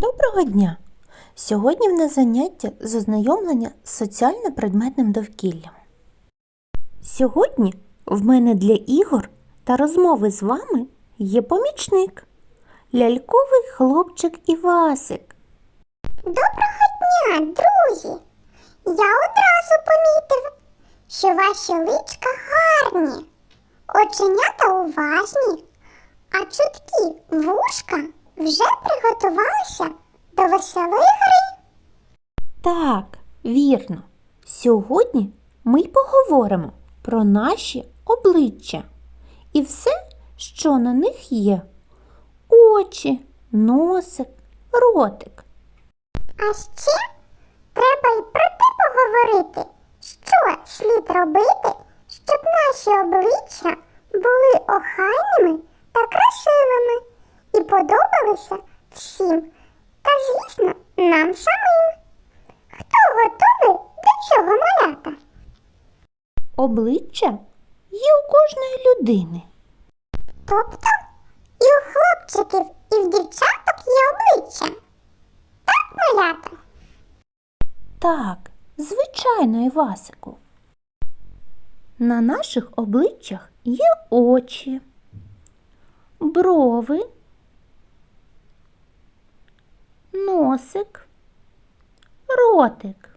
Доброго дня! Сьогодні в нас заняття з ознайомлення з соціально-предметним довкіллям. Сьогодні в мене для ігор та розмови з вами є помічник ляльковий хлопчик Івасик. Доброго дня, друзі! Я одразу помітив, що ваші личка гарні, оченята уважні, а чуткі вушка вже приготувалися до веселої гри. Так, вірно. Сьогодні ми й поговоримо про наші обличчя і все, що на них є: очі, носик, ротик. А ще треба й про те поговорити, що слід робити, щоб наші обличчя були охайними подобалися всім та, звісно, нам самим. Хто готовий до цього малята? Обличчя є у кожної людини. Тобто і у хлопчиків, і в дівчаток є обличчя. Так, малята? Так, звичайно, Івасику. На наших обличчях є очі, брови, носик, ротик.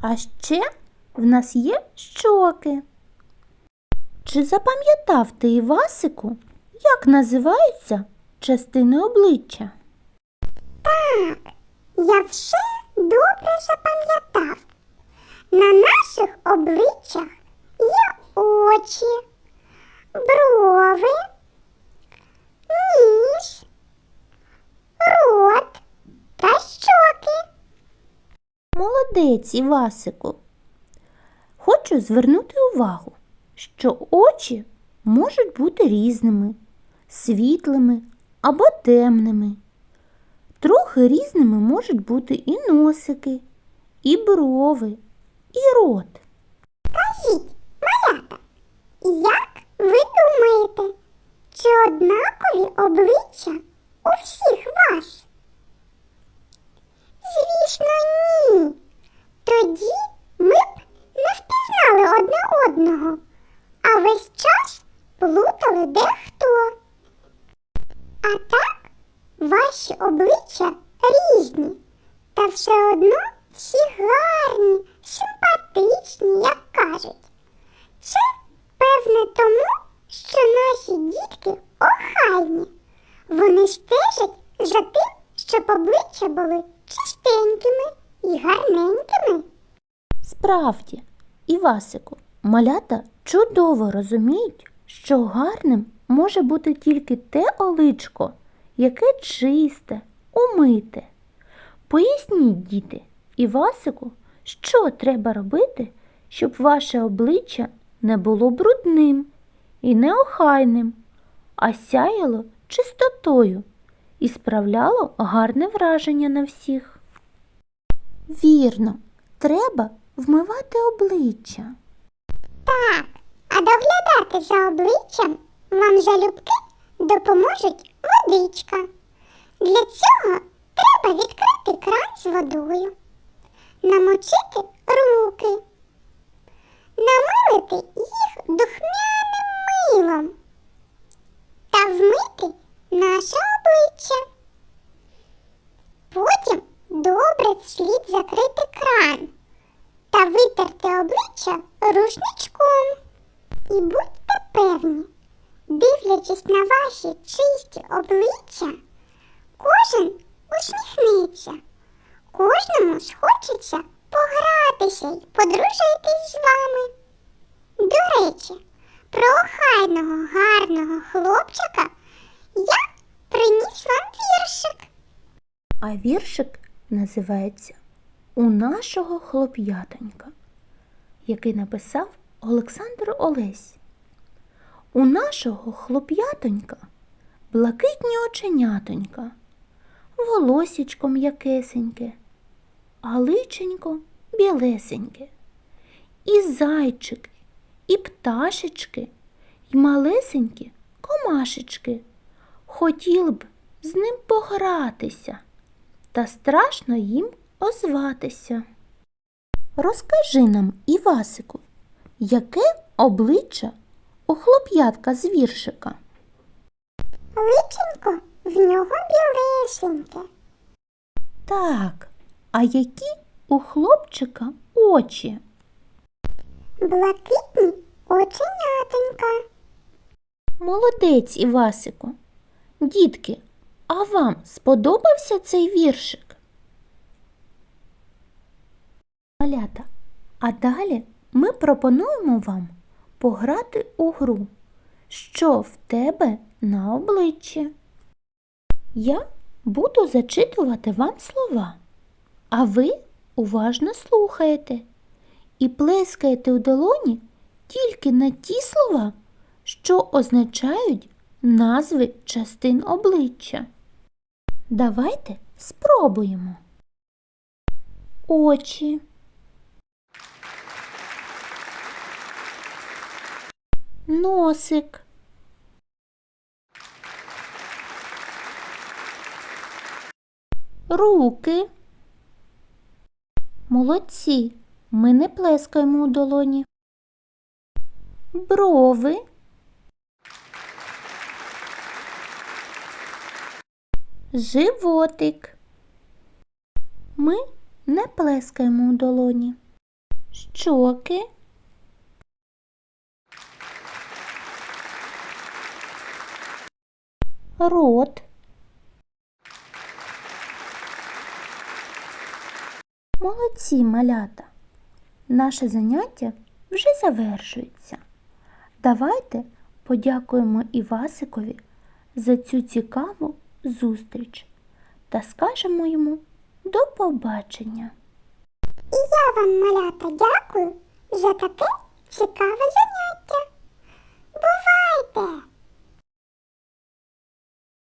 А ще в нас є щоки. Чи запам'ятав ти, Івасику, як називаються частини обличчя? Так, я все добре запам'ятав. На наших обличчях є очі, брови, ніс, рот та щоки. Молодець, Івасику. Хочу звернути увагу, що очі можуть бути різними, світлими або темними. Трохи різними можуть бути і носики, і брови, і рот. Скажіть, малята, як ви думаєте, чи однакові обличчя у всіх вас? Звісно, ні. Тоді ми б не впізнали одне одного, а весь час плутали дехто. А так, ваші обличчя різні, та все одно всі гарні, симпатичні, як кажуть. Це певне тому, що наші дітки охайні. Вони стежать за тим, щоб обличчя були чистенькими і гарненькими. Справді, Івасику, малята чудово розуміють, що гарним може бути тільки те оличко, яке чисте, умите. Поясніть, діти, Івасику, що треба робити, щоб ваше обличчя не було брудним і неохайним, а сяяло чистотою і справляло гарне враження на всіх. Вірно, треба вмивати обличчя. Так, а доглядати за обличчям вам залюбки допоможуть водичка. Для цього треба відкрити кран з водою, намочити руки, намилити їх духмяним милом та вмити наше обличчя. Потім добре слід закрити кран та витерти обличчя рушничком. І будьте певні, дивлячись на ваші чисті обличчя, кожен усміхнеться, кожному схочеться погратися й подружитись з вами. До речі, про охайного гарного хлопчика я приніс вам віршик. А віршик називається У нашого хлоп'ятонька, який написав Олександр Олесь. У нашого хлоп'ятонька блакитні оченятонька, волосічко м'якесеньке, а личенько білесеньке, і зайчики, і пташечки, і малесенькі комашечки. Хотіли б з ним погратися та страшно їм озватися. Розкажи нам, Івасику, яке обличчя у хлоп'ятка з віршика? Личенько в нього білишеньке. Так, а які у хлопчика очі? Блакитні оченятонька. Молодець, Івасику. Дітки, а вам сподобався цей віршик? Малята, а далі ми пропонуємо вам пограти у гру. Що в тебе на обличчі? Я буду зачитувати вам слова, а ви уважно слухаєте і плескаєте у долоні тільки на ті слова, що означають назви частин обличчя. Давайте спробуємо. Очі. Носик. Руки. Молодці. Ми не плескаємо у долоні. Брови. Животик. Ми не плескаємо у долоні. Щоки. Рот. Молодці малята. Наше заняття вже завершується. Давайте подякуємо Івасикові за цю цікаву зустріч та скажемо йому до побачення. І я вам, малята, дякую за таке цікаве заняття. Бувайте!